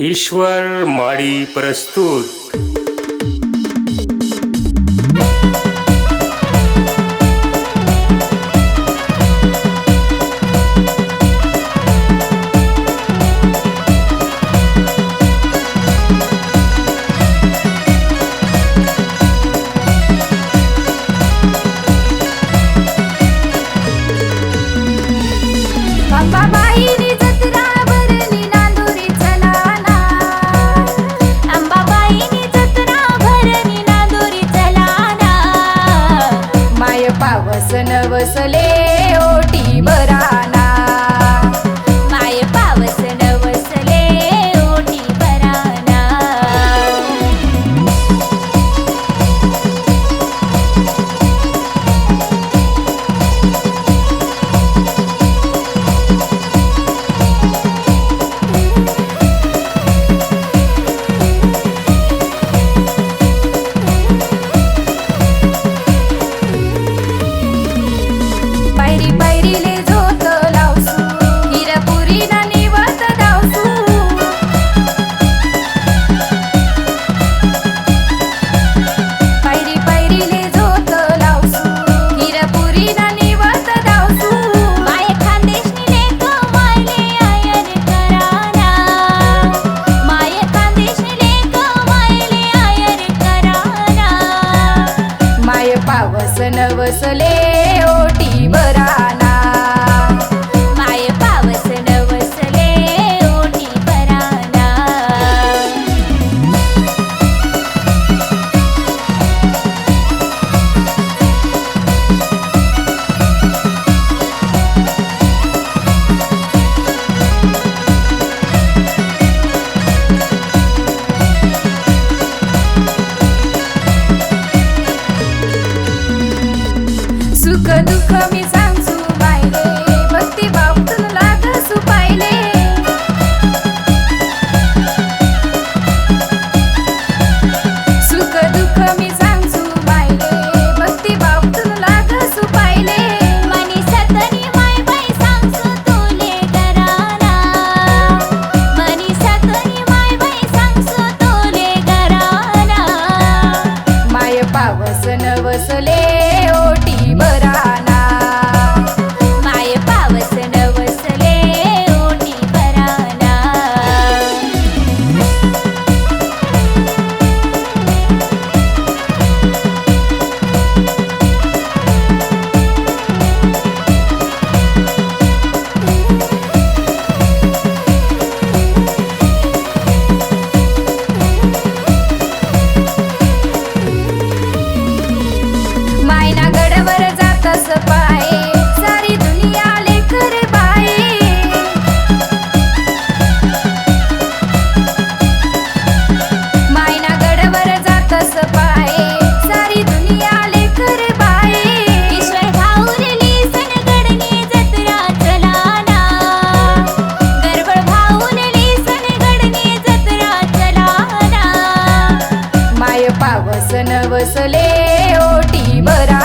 ईश्वर माळी प्रस्तुत। बसले ओटी बराना. soledad. बसले ओटी बरा